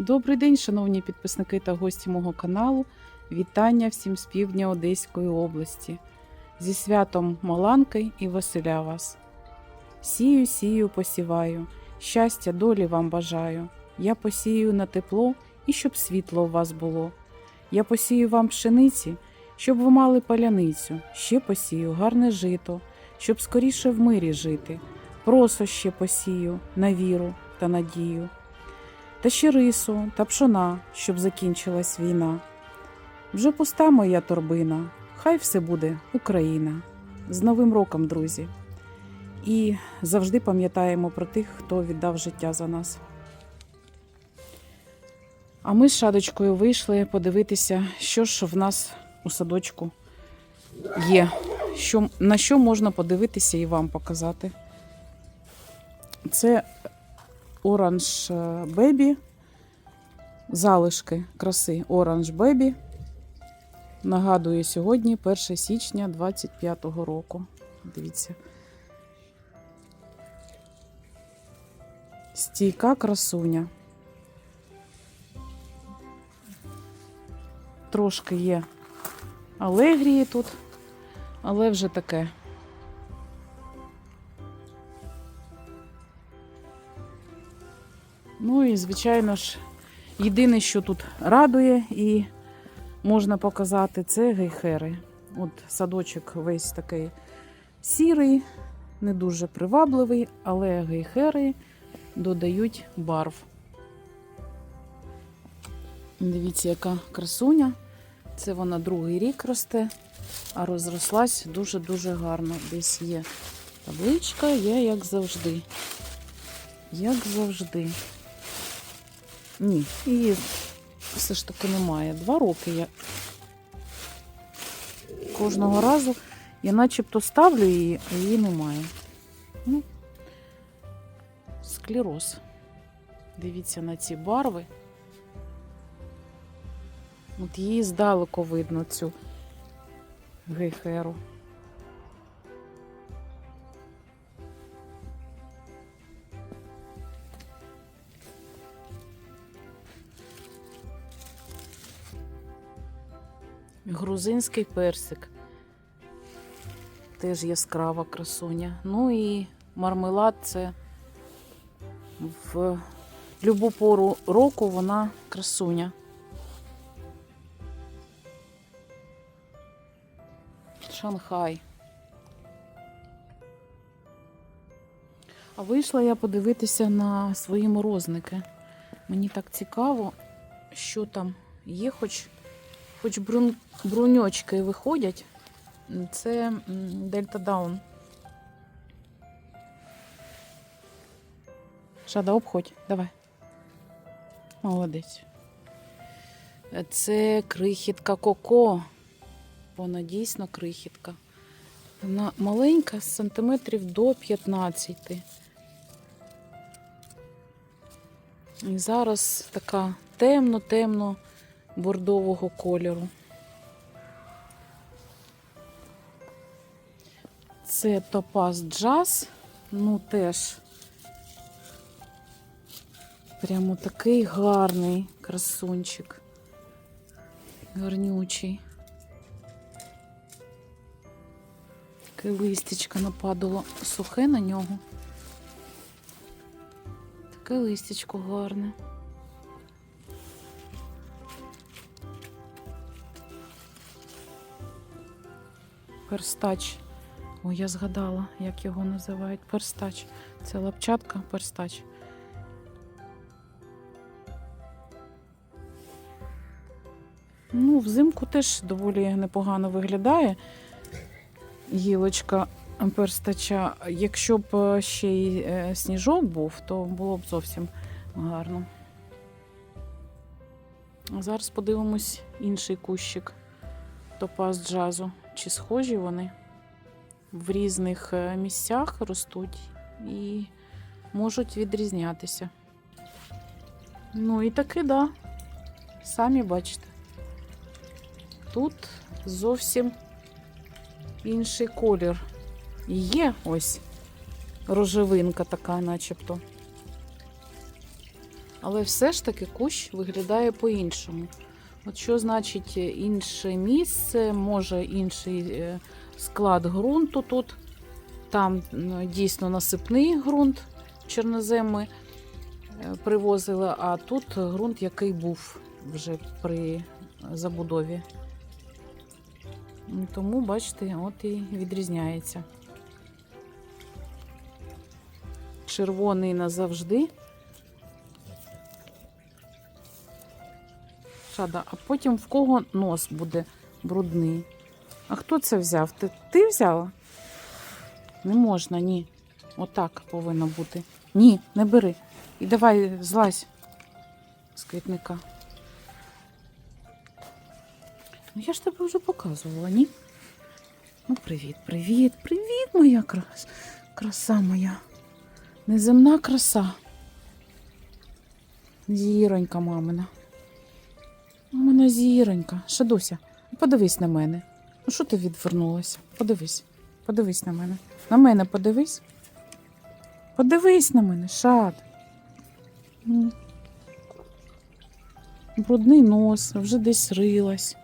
Добрий день, шановні підписники та гості мого каналу. Вітання всім з півдня Одеської області. Зі святом Маланки і Василя вас. Сію, сію, посіваю, щастя, долі вам бажаю. Я посію на тепло і щоб світло у вас було. Я посію вам пшениці, щоб ви мали паляницю, ще посію гарне жито, щоб скоріше в мирі жити. Просо ще посію на віру та надію та ще рису та пшона, щоб закінчилась війна. Вже пуста моя торбина, хай все буде Україна. З Новим роком, друзі! І завжди пам'ятаємо про тих, хто віддав життя за нас. А ми з шадочкою вийшли подивитися, що ж в нас у садочку є, що, на що можна подивитися і вам показати. Це Оранж Бебі. Залишки краси Оранж Бебі. Нагадую, сьогодні 1 січня 25-го року. Дивіться. Стійка красуня. Трошки є алегрії тут, але вже таке. Ну і, звичайно ж, єдине, що тут радує і можна показати, це гейхери. От садочок весь такий сірий, не дуже привабливий, але гейхери додають барв. Дивіться, яка красуня. Це вона другий рік росте, а розрослась дуже-дуже гарно. Десь є табличка, є як завжди. Як завжди. Ні, її все ж таки немає. Два роки я кожного разу я начебто ставлю її, а її немає. Ну, склероз. Дивіться на ці барви. От її здалеку видно цю гейхеру. Грузинський персик. Теж яскрава красуня. Ну і мармелад це в любу пору року вона красуня. Шанхай. А вийшла я подивитися на свої морозники. Мені так цікаво, що там є, хоч хоч брун... бруньочки виходять. Це Дельта Даун. Шада, обходь, давай. Молодець. Це крихітка Коко. Вона дійсно крихітка. Вона маленька, з сантиметрів до 15. І зараз така темно-темно бордового кольору. Це топаз джаз, ну теж прямо такий гарний красунчик, гарнючий. Таке листячко нападало сухе на нього. Таке листячко гарне. Перстач. Ой, я згадала, як його називають. Перстач. Це лапчатка, перстач. Ну, взимку теж доволі непогано виглядає гілочка перстача. Якщо б ще й е, сніжок був, то було б зовсім гарно. А зараз подивимось інший кущик топаз джазу. Чи схожі вони в різних е, місцях ростуть і можуть відрізнятися. Ну і таки, да. Самі бачите. Тут зовсім інший колір. Є ось рожевинка така, начебто. Але все ж таки кущ виглядає по-іншому. От що значить е, інше місце, може інший е, склад ґрунту тут. Там дійсно насипний ґрунт чорнозем ми е, привозили, а тут ґрунт, який був вже при забудові. Тому, бачите, от і відрізняється. Червоний назавжди. Шада, а потім в кого нос буде брудний? А хто це взяв? Ти, ти взяла? Не можна, ні. Отак повинно бути. Ні, не бери. І давай злазь з квітника. Ну я ж тебе вже показувала, ні? Ну, привіт, привіт, привіт, моя крас... краса моя. Неземна краса. Зіронька мамина. Мамина зіронька. Шадуся, подивись на мене. Ну що ти відвернулася? Подивись. Подивись на мене. На мене подивись. Подивись на мене, шад. Брудний нос, вже десь рилась.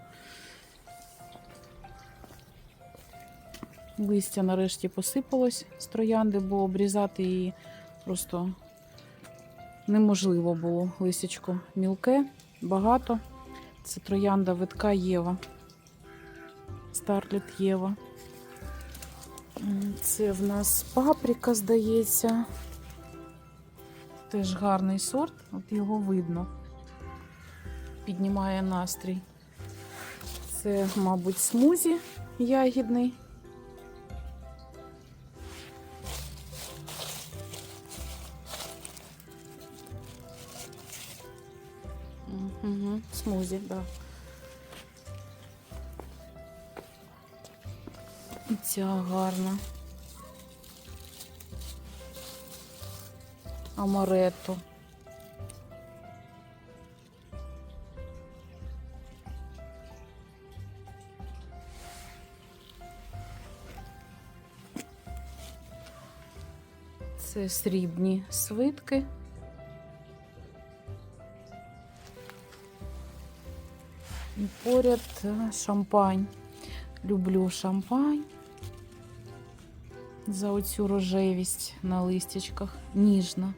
Листя нарешті посипалось з троянди, бо обрізати її просто неможливо було. Лисячко мілке, багато. Це троянда витка Єва. Старліт Єва. Це в нас паприка, здається. Теж гарний сорт, от його видно. Піднімає настрій. Це, мабуть, смузі ягідний. Смузі. Да. І ця гарна. Амаретто. Це срібні свитки. Поряд е, шампань. Люблю шампань за оцю рожевість на листячках. Ніжна.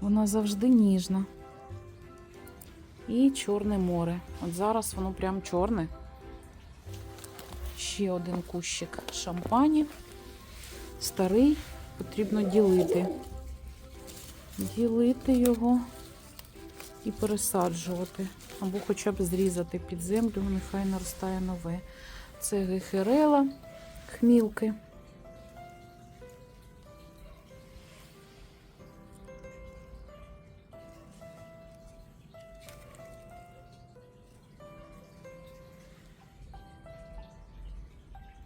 Вона завжди ніжна. І Чорне море. От зараз воно прям чорне. Ще один кущик шампані. Старий, потрібно ділити. Ділити його і пересаджувати. Або хоча б зрізати під землю, нехай наростає нове. Це гехерела, хмілки.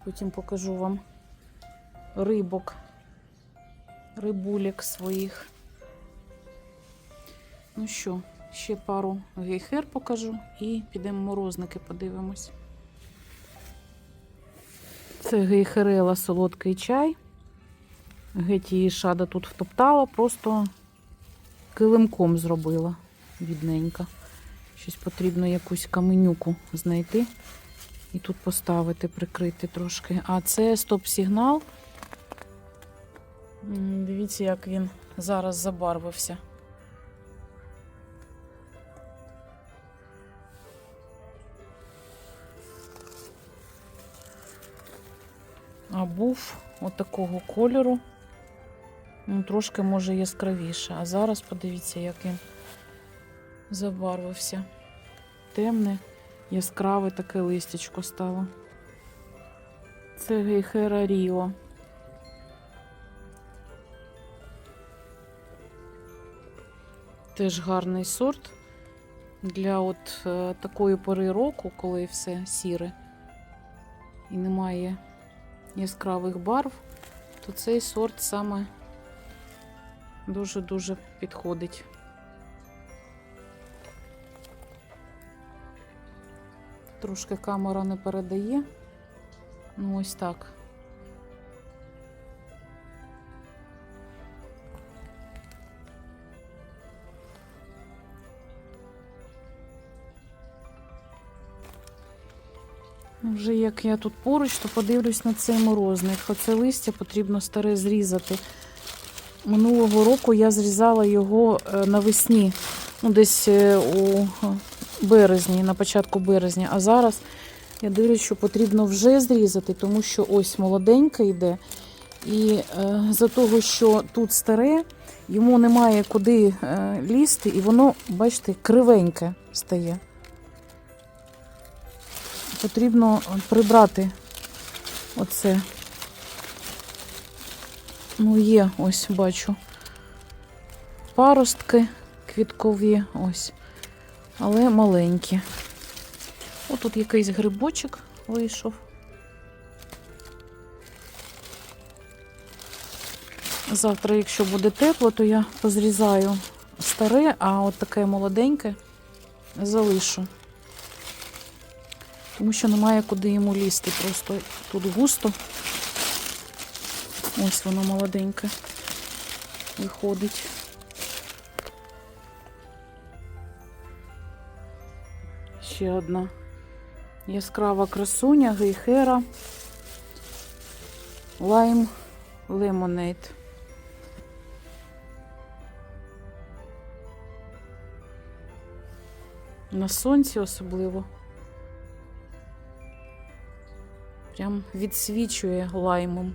Потім покажу вам рибок, рибулек своїх. Ну що, ще пару гейхер покажу і підемо морозники подивимось. Це гейхерела солодкий чай. Геть її шада тут втоптала, просто килимком зробила бідненька. Щось потрібно якусь каменюку знайти і тут поставити, прикрити трошки. А це стоп-сигнал. Дивіться, як він зараз забарвився. А був отакого кольору. Ну, трошки може яскравіше. А зараз подивіться, як він забарвився. Темне, яскраве таке листячко стало. Це гейхера Ріо. Теж гарний сорт для от е, такої пори року, коли все сіре і немає яскравих барв, то цей сорт саме дуже-дуже підходить. Трошки камера не передає. Ну, ось так. Вже як я тут поруч, то подивлюсь на цей морозник. Оце листя потрібно старе зрізати. Минулого року я зрізала його е, навесні, ну десь е, у березні, на початку березня. А зараз я дивлюсь, що потрібно вже зрізати, тому що ось молоденьке йде. І е, за того, що тут старе, йому немає куди е, лізти, і воно, бачите, кривеньке стає. Потрібно прибрати оце. Ну, є, ось бачу. Паростки квіткові, ось, але маленькі. О, тут якийсь грибочок вийшов. Завтра, якщо буде тепло, то я позрізаю старе, а от таке молоденьке залишу. Тому що немає куди йому лізти. Просто тут густо. Ось воно молоденьке виходить. Ще одна яскрава красуня, гейхера, лайм лемонейд. На сонці особливо. Прям відсвічує лаймом.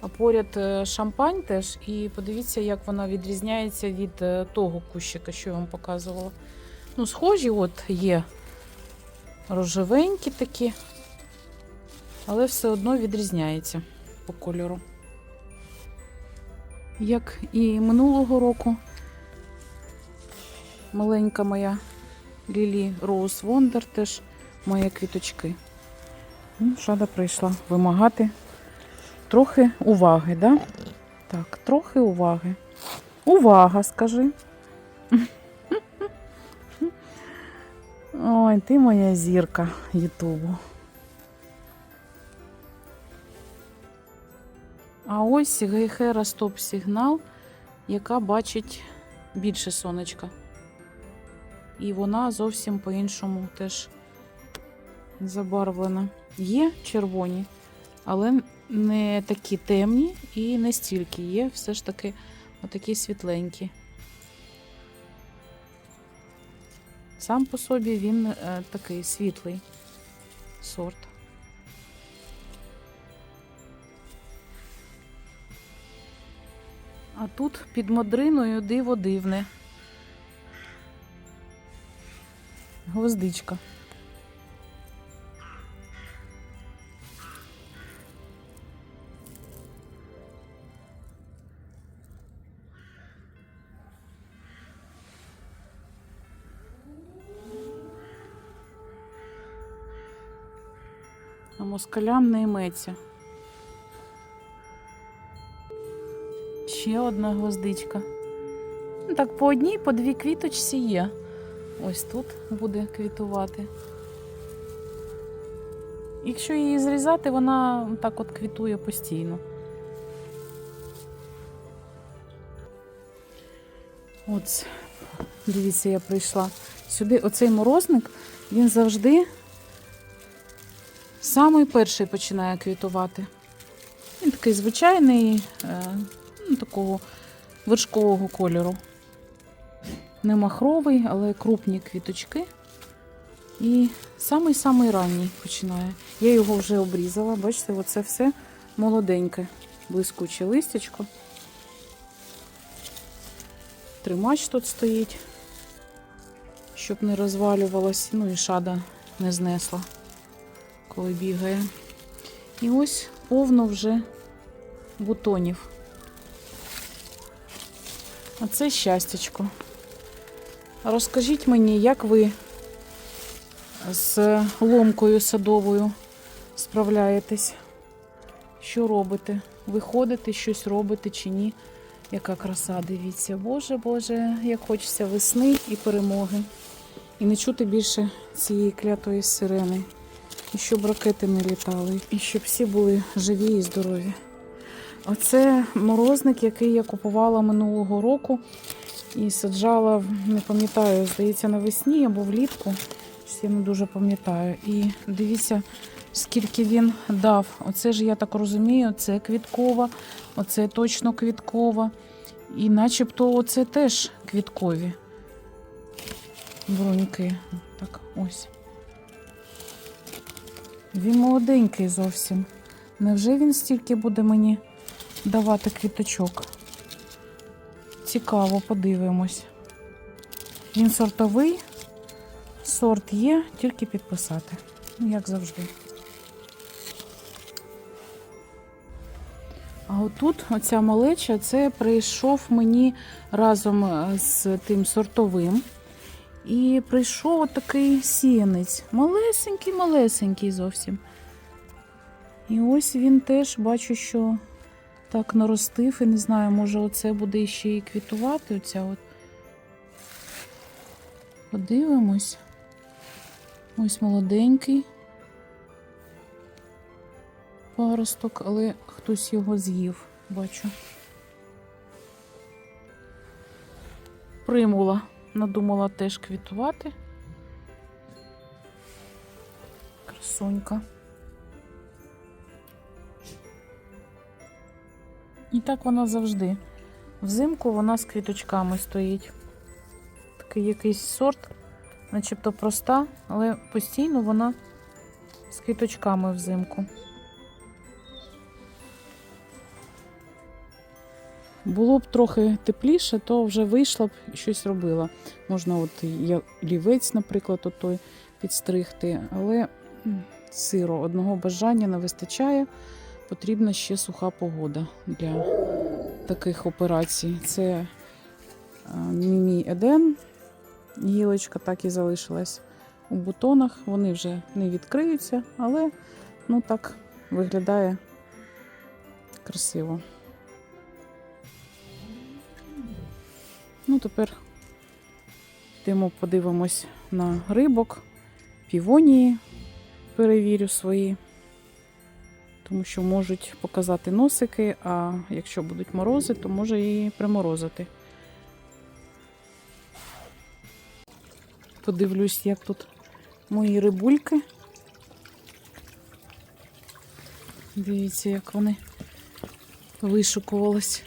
А поряд е, шампань теж. І подивіться, як вона відрізняється від е, того кущика, що я вам показувала. Ну, схожі, от є рожевенькі такі, але все одно відрізняється по кольору. Як і минулого року, маленька моя Лілі Роуз Вондер теж має квіточки. Ну, Шада прийшла вимагати трохи уваги, да? Так, трохи уваги. Увага, скажи. Ой, ти моя зірка Ютубу. А ось гейхера стоп-сигнал, яка бачить більше сонечка. І вона зовсім по-іншому теж забарвлена. Є червоні, але не такі темні і не стільки. Є все ж таки отакі світленькі. Сам по собі він е, такий світлий сорт. А тут під модриною диво дивне. Гвоздичка. Москалям не йметься. Ще одна гвоздичка. Ну, Так, по одній, по дві квіточці є. Ось тут буде квітувати. Якщо її зрізати, вона так от квітує постійно. От, дивіться, я прийшла сюди. Оцей морозник, він завжди самий перший починає квітувати. Він такий звичайний, е, ну, такого вершкового кольору. Не махровий, але крупні квіточки. І самий-самий ранній починає. Я його вже обрізала. Бачите, оце все молоденьке, блискуче листячко. Тримач тут стоїть, щоб не розвалювалось, ну і шада не знесла, коли бігає. І ось повно вже бутонів. А це щастячко. Розкажіть мені, як ви з ломкою садовою справляєтесь? Що робите? Ви ходите, щось робите чи ні? Яка краса, дивіться. Боже, Боже, як хочеться весни і перемоги. І не чути більше цієї клятої сирени. І щоб ракети не літали, і щоб всі були живі і здорові. Оце морозник, який я купувала минулого року і саджала, не пам'ятаю, здається, навесні або влітку. Я не дуже пам'ятаю. І дивіться, скільки він дав. Оце ж, я так розумію, це квіткова, оце точно квіткова. І начебто оце теж квіткові бруньки. Так, ось. Він молоденький зовсім. Невже він стільки буде мені давати квіточок? Цікаво, подивимось. Він сортовий, сорт є, тільки підписати. Ну, як завжди. А отут оця малеча, це прийшов мені разом е, з тим сортовим. І прийшов отакий сіянець. Малесенький, малесенький зовсім. І ось він теж бачу, що так наростив. І не знаю, може оце буде ще і квітувати. Оця от. Подивимось. Ось молоденький паросток, але хтось його з'їв, бачу. Примула. Надумала теж квітувати. Красунька. І так вона завжди. Взимку вона з квіточками стоїть. Такий якийсь сорт, начебто проста, але постійно вона з квіточками взимку. Було б трохи тепліше, то вже вийшла б і щось робила. Можна, от лівець, наприклад, от той підстригти, але сиро одного бажання не вистачає. Потрібна ще суха погода для таких операцій. Це е, Мімі Еден. Гілочка так і залишилась у бутонах. Вони вже не відкриються, але ну так виглядає красиво. Ну, тепер йдемо подивимось на рибок, півонії, перевірю свої, тому що можуть показати носики, а якщо будуть морози, то може і приморозити. Подивлюсь, як тут мої рибульки. Дивіться, як вони вишукувались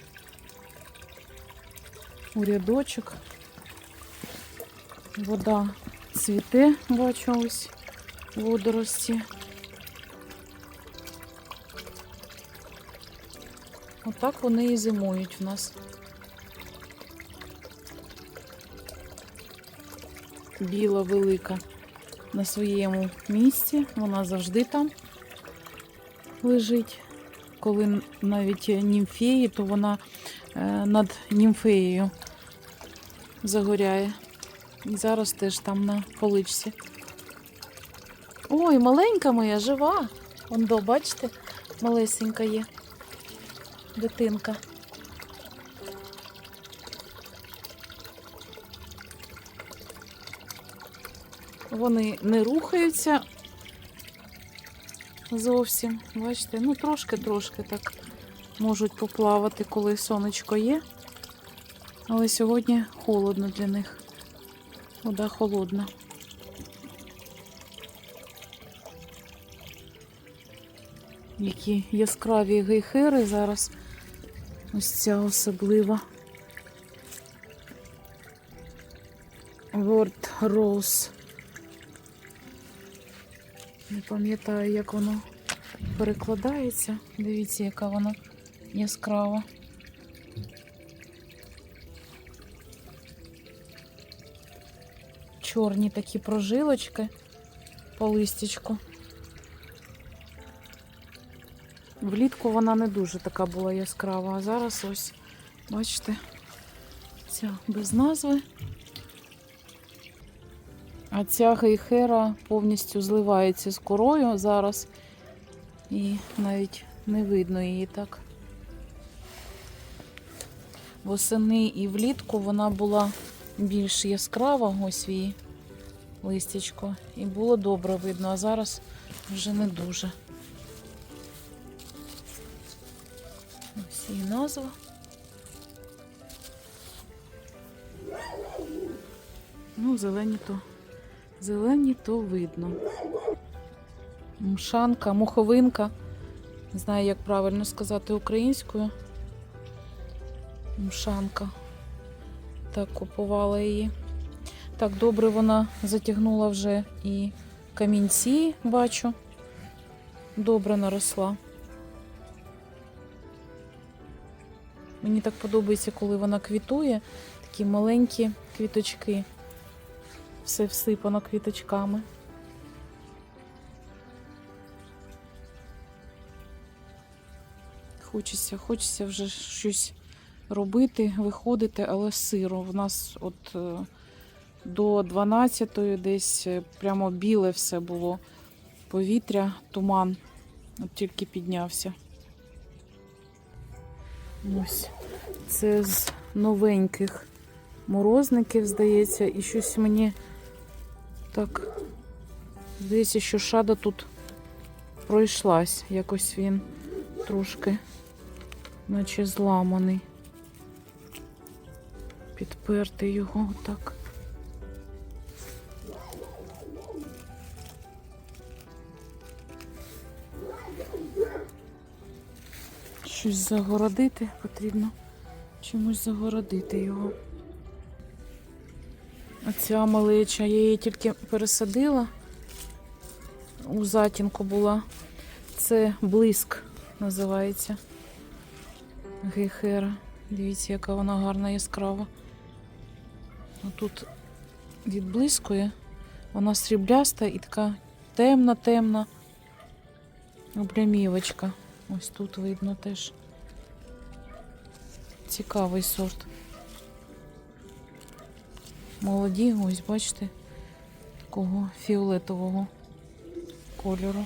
у рядочок. Вода цвіте, бачу ось водорості. Отак вони і зимують в нас. Біла велика на своєму місці, вона завжди там лежить. Коли навіть німфеї, то вона е, над німфеєю загоряє. І зараз теж там на поличці. Ой, маленька моя жива. Ондо, бачите, малесенька є. Дитинка. Вони не рухаються зовсім. Бачите, ну трошки-трошки так можуть поплавати, коли сонечко є. Але сьогодні холодно для них. Вода холодна. Які яскраві гейхери зараз. Ось ця особлива. World Rose. Не пам'ятаю, як воно перекладається. Дивіться, яка вона яскрава. Чорні такі прожилочки по листячку. Влітку вона не дуже така була яскрава, а зараз ось, бачите, ця без назви. А ця гейхера повністю зливається з корою зараз. І навіть не видно її так. Восени і влітку вона була більш яскрава, ось її листячко. І було добре видно, а зараз вже не дуже. Ось її назва. Ну, зелені то Зелені то видно. Мшанка, муховинка. Не знаю, як правильно сказати українською. Мшанка. Так купувала її. Так, добре вона затягнула вже і камінці, бачу. Добре наросла. Мені так подобається, коли вона квітує. Такі маленькі квіточки. Все всипано квіточками. Хочеться, хочеться вже щось робити, виходити, але сиро. В нас от е, до 12-ї десь е, прямо біле все було. Повітря, туман. От тільки піднявся. Ось. Це з новеньких морозників, здається, і щось мені так здається, що шада тут пройшлась. Якось він трошки, наче зламаний. Підперти його отак. Щось загородити потрібно. Чимось загородити його. Оця малеча, я її тільки пересадила. У затінку була. Це блиск називається. Гейхера. Дивіться, яка вона гарна яскрава. Тут відблискує. Вона срібляста і така темна-темна облямівочка. Ось тут видно теж. Цікавий сорт. Молоді, ось бачите, такого фіолетового кольору.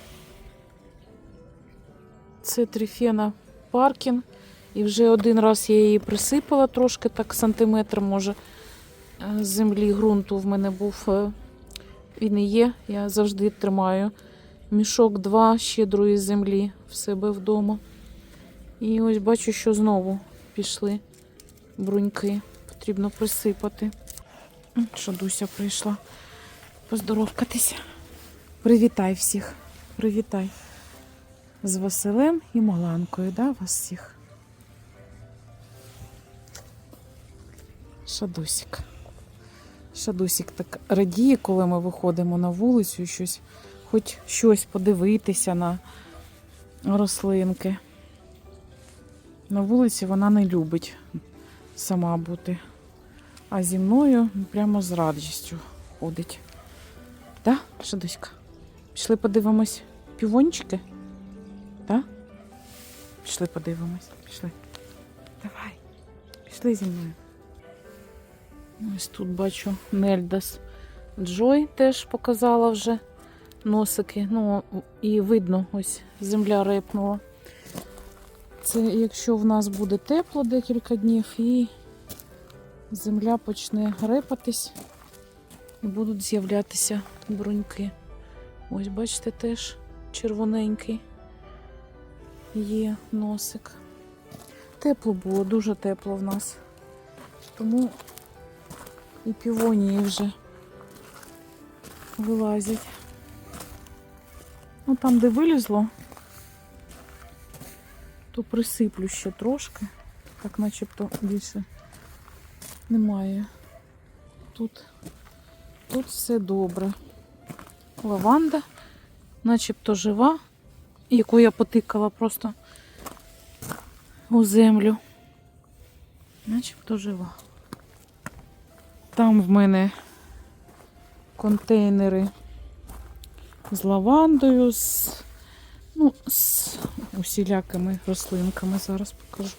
Це трифена паркін. І вже один раз я її присипала трошки, так сантиметр, може, е, землі ґрунту в мене був. е, Він і є. Я завжди тримаю мішок два щедрої землі в себе вдома. І ось бачу, що знову пішли бруньки. Потрібно присипати. Що Дуся прийшла поздоровкатися. Привітай всіх. Привітай. З Василем і Маланкою, да, вас всіх? Шадусік. Шадусік так радіє, коли ми виходимо на вулицю, і щось, хоч щось подивитися на рослинки. На вулиці вона не любить сама бути. А зі мною прямо з радістю ходить. Так, Шадуська? Пішли подивимось півончики? Так? Пішли подивимось. Пішли. Давай. Пішли зі мною. Ось тут бачу Нельдас Джой теж показала вже носики. Ну, і видно, ось земля репнула. Це якщо в нас буде тепло декілька днів і земля почне репатись і будуть з'являтися бруньки. Ось, бачите, теж червоненький є носик. Тепло було, дуже тепло в нас. Тому і півонії вже вилазять. Ну там, де вилізло, то присиплю ще трошки, так начебто більше немає. Тут, тут все добре. Лаванда, начебто жива, яку я потикала просто у землю. Начебто жива. Там в мене контейнери з лавандою, з, ну, з усілякими рослинками. Зараз покажу.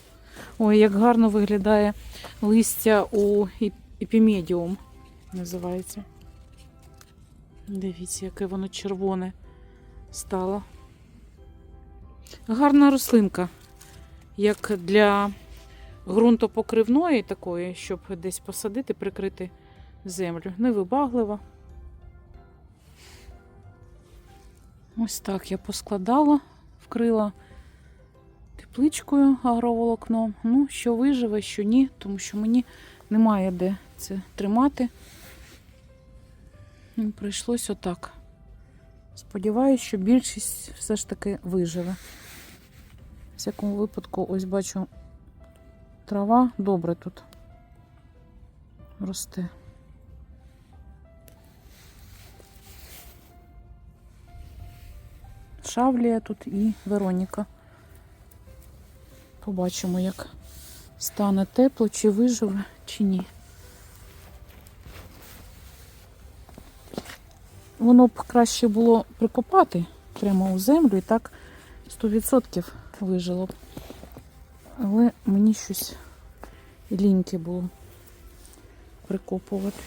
Ой, як гарно виглядає листя у епімедіум, називається. Дивіться, яке воно червоне стало. Гарна рослинка, як для ґрунтопокривної такої, щоб десь посадити, прикрити землю. Невибаглива. Ось так я поскладала, вкрила тепличкою агроволокном. Ну, що виживе, що ні, тому що мені немає де це тримати. М, Прийшлось отак. Сподіваюсь, що більшість все ж таки виживе. В всякому випадку, ось бачу, трава добре тут росте. Шавлія тут і Вероніка. Побачимо, як стане тепло, чи виживе, чи ні. Воно б краще було прикопати прямо у землю і так 100% вижило б. Але мені щось ліньки було прикопувати.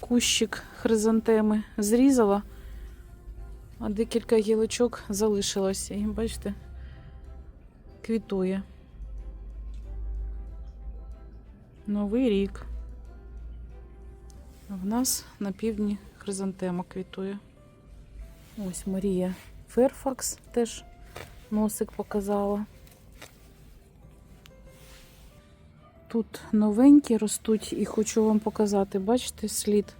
Кущик хризантеми зрізала, а декілька гілочок залишилося. І бачите, квітує. Новий рік. В нас на півдні хризантема квітує. Ось Марія Ферфакс теж носик показала. Тут новенькі ростуть і хочу вам показати, бачите, слід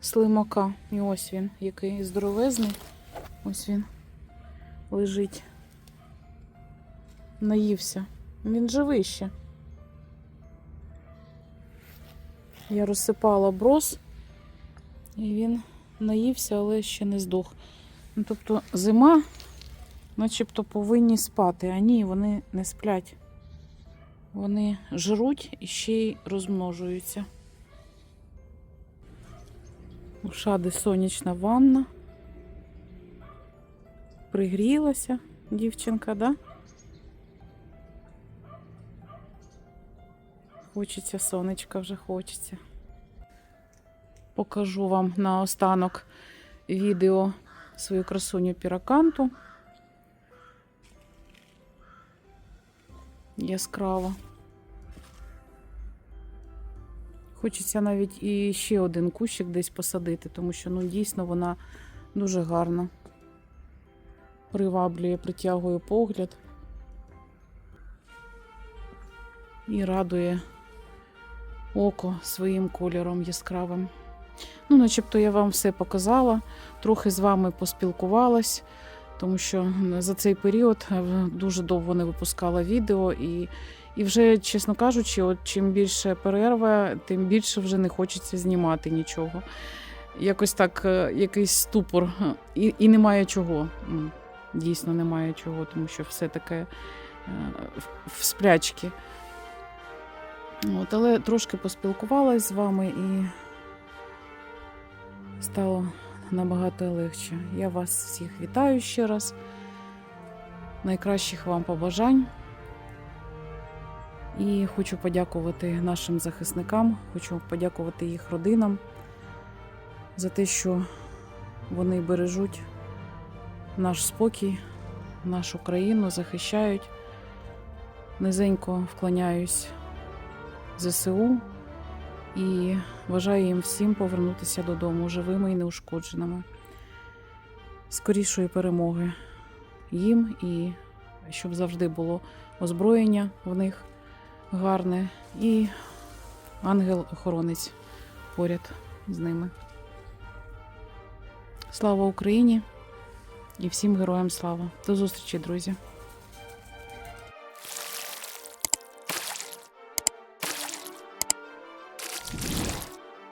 слимака. І ось він, який здоровезний. Ось він лежить. Наївся. Він живий ще. Я розсипала брос, і він наївся, але ще не здох. Ну, тобто зима, начебто повинні спати, а ні, вони не сплять. Вони жруть і ще й розмножуються. У шади сонячна ванна. Пригрілася дівчинка, да? Хочеться сонечка вже хочеться. Покажу вам наостанок відео свою красуню піраканту. Яскраво. Хочеться навіть і ще один кущик десь посадити, тому що ну, дійсно вона дуже гарна. Приваблює, притягує погляд і радує око своїм кольором яскравим. Ну, начебто я вам все показала, трохи з вами поспілкувалась, тому що за цей період е, дуже довго не випускала відео, і, і вже, чесно кажучи, от чим більше перерва, тим більше вже не хочеться знімати нічого. Якось так, е, якийсь ступор, і, і немає чого. Дійсно, немає чого, тому що все таке е, в сплячки. От, але трошки поспілкувалась з вами і стало набагато легше. Я вас всіх вітаю ще раз. Найкращих вам побажань. І хочу подякувати нашим захисникам, хочу подякувати їх родинам за те, що вони бережуть наш спокій, нашу країну, захищають. Низенько вклоняюсь ЗСУ і бажаю їм всім повернутися додому живими і неушкодженими. Скорішої перемоги їм і щоб завжди було озброєння в них гарне і ангел-охоронець поряд з ними. Слава Україні і всім героям слава! До зустрічі, друзі!